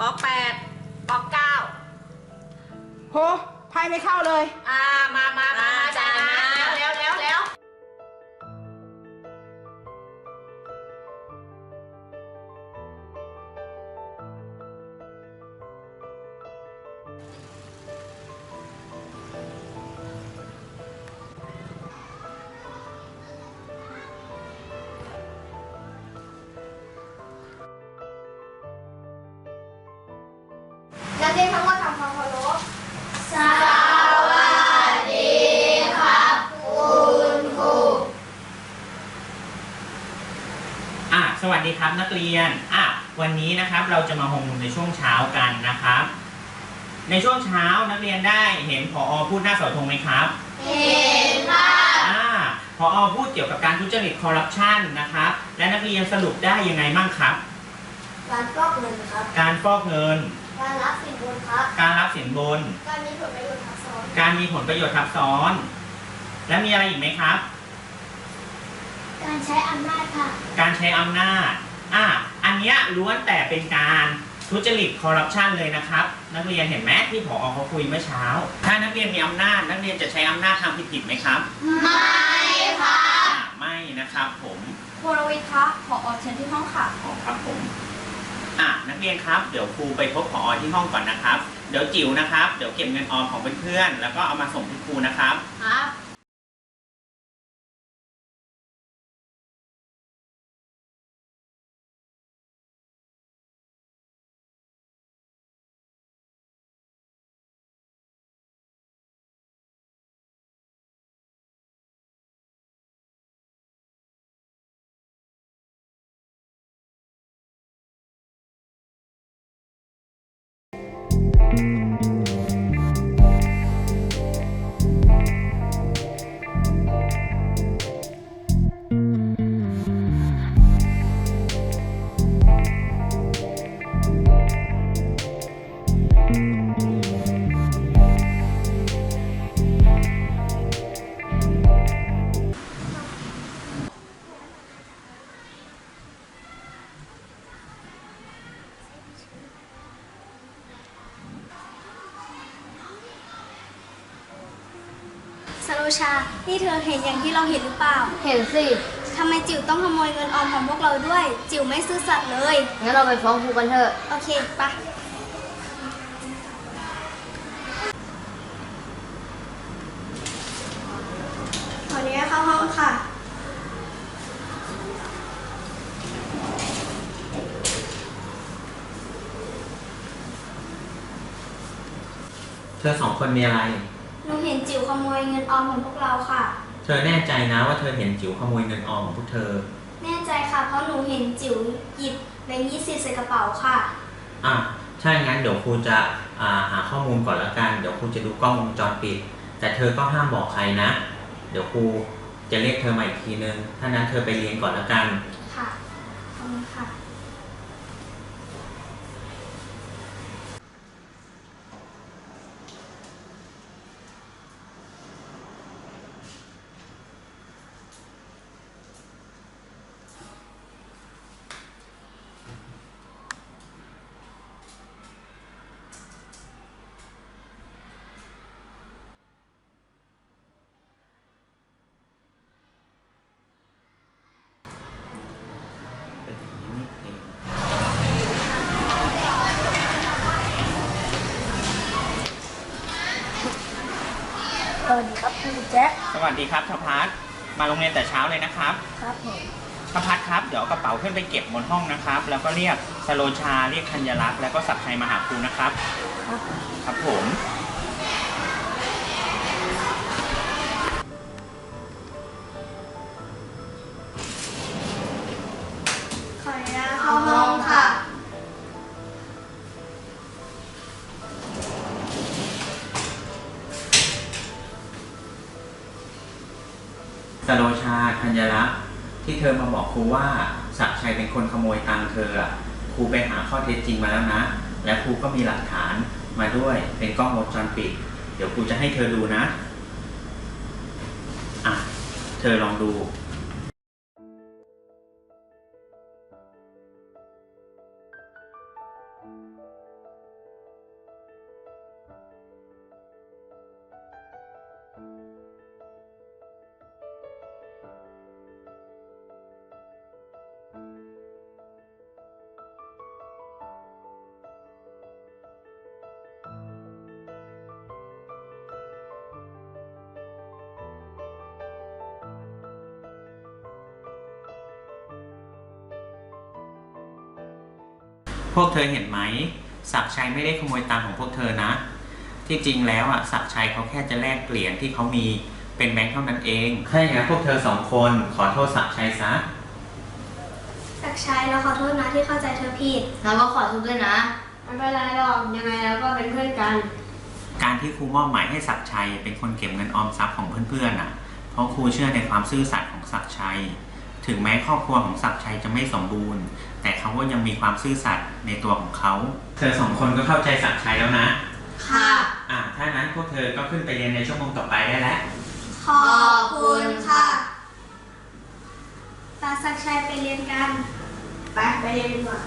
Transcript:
ปแปดปเก้าโหไพ่ไม่เข้าเลย อ่ามามามา นักเรียนทั้งหมดทำความเคารพสวัสดีครับคุณครูอะสวัสดีครับนักเรียนอะวันนี้นะครับเราจะมาโฮมรูมในช่วงเช้ากันนะครับ ในช่วงเช้านักเรียนได้เห็นผอพูดหน้าเสาธงไหมครับเห็นค่ะอ่าผอพูดเกี่ยวกับการทุจริตคอร์รัปชันนะครับ และนักเรียนสรุปได้ยังไงบ้างครับ การฟอกเงินครับ การฟอกเงิน การรับสินบนครับการรับสินบน การมีผลประโยชน์ทับซ้อนการมีผลประโยชน์ทับซ้อน และมีอะไรอีกไหมครับ การใช้อำนาจค่ะ การใช้อำนาจ อะ อันเนี้ยล้วนแต่เป็นการทุจริตคอร์รัปชันเลยนะครับ นักเรียนเห็นไหมที่ผอเขาคุยเมื่อเช้า ถ้านักเรียนมีอำนาจ นักเรียนจะใช้อำนาจทางผิดๆไหมครับ ไม่ค่ะอะไม่นะครับผมครูรวิทย์คะขออเชิญที่ห้องค่ะ อ๋อครับผม อะนักเรียนครับเดี๋ยวครูไปพบผอที่ห้องก่อนนะครับ เดี๋ยวจิ๋วนะครับ เดี๋ยวเก็บเงินออมของเพื่อนๆแล้วก็เอามาส่งที่ครูนะครับ ครับ สโรชา นี่เธอเห็นอย่างที่เราเห็นหรือเปล่า เห็นสิ ทำไมจิ๋วต้องขโมยเงินออมของพวกเราด้วย จิ๋วไม่ซื่อสัตย์เลย งั้นเราไปฟ้องครูกันเถอะ โอเคปะขออนุญาตเข้าห้องค่ะ เธอสองคนมีอะไร หนูเห็นจิ๋วขโมยเงินออมของพวกเราค่ะ เธอแน่ใจนะว่าเธอเห็นจิ๋วขโมยเงินออมของพวกเธอ แน่ใจค่ะ เพราะหนูเห็นจิ๋วหยิบแบงค์ยี่สิบใส่กระเป๋าค่ะ อะถ้าอย่างนั้นเดี๋ยวครูจะอ่าหาข้อมูลก่อนละกัน เดี๋ยวครูจะดูกล้องวงจรปิด แต่เธอก็ห้ามบอกใครนะ เดี๋ยวครูจะเรียกเธอมาอีกทีนึง ถ้านั้นเธอไปเรียนก่อนละกัน ค่ะขอบคุณค่ะ สวัสดีครับครูแจ๊คสวัสดีครับทพัฒน์มาโรงเรียนแต่เช้าเลยนะครับครับผมทพัฒน์ครับ เดี๋ยวเอากระเป๋าขึ้นไปเก็บบนห้องนะครับ แล้วก็เรียกสโลชา เรียกธัญรักษ์แล้วก็ศักดิ์ชัยมาหาครูนะครับ ครับครับผม สโลชาธัญรักษ์ที่เธอมาบอกครูว่าศักชัยเป็นคนขโมยตังค์เธอครูไปหาข้อเท็จจริงมาแล้วนะ และครูก็มีหลักฐานมาด้วยเป็นกล้องวงจรปิด เดี๋ยวครูจะให้เธอดูนะอะเธอลองดู พวกเธอเห็นไหมศักดิ์ชัยไม่ได้ขโมยตังค์ของพวกเธอนะ ที่จริงแล้วอะศักดิ์ชัยเขาแค่จะแลกเหรียญที่เขามีเป็นแบงค์เท่านั้นเองถ้าอย่างนั้นพวกเธอสองคนขอโทษศักดิ์ชัยซะศักดิ์ชัยเราขอโทษนะที่เข้าใจเธอผิดเราก็ขอโทษด้วยนะไม่เป็นไรหรอกยังไงเราก็เป็นเพื่อนกัน การที่ครูมอบหมายให้ศักดิ์ชัยเป็นคนเก็บเงินออมทรัพย์ของเพื่อนๆน่ะ เพราะครูเชื่อในความซื่อสัตย์ของศักดิ์ชัย ถึงแม้ครอบครัวของศักดิ์ชัยจะไม่สมบูรณ์ แต่เขาก็ยังมีความซื่อสัตย์ในตัวของเขา เธอสองคนก็เข้าใจศักดิ์ชัยแล้วนะ ค่ะ อ่าถ้านั้นพวกเธอก็ขึ้นไปเรียนในชั่วโมงต่อไปได้แล้ว ขอบคุณค่ะตาศักดิ์ชัยไปเรียนกัน ไปไปเรียนดีกว่า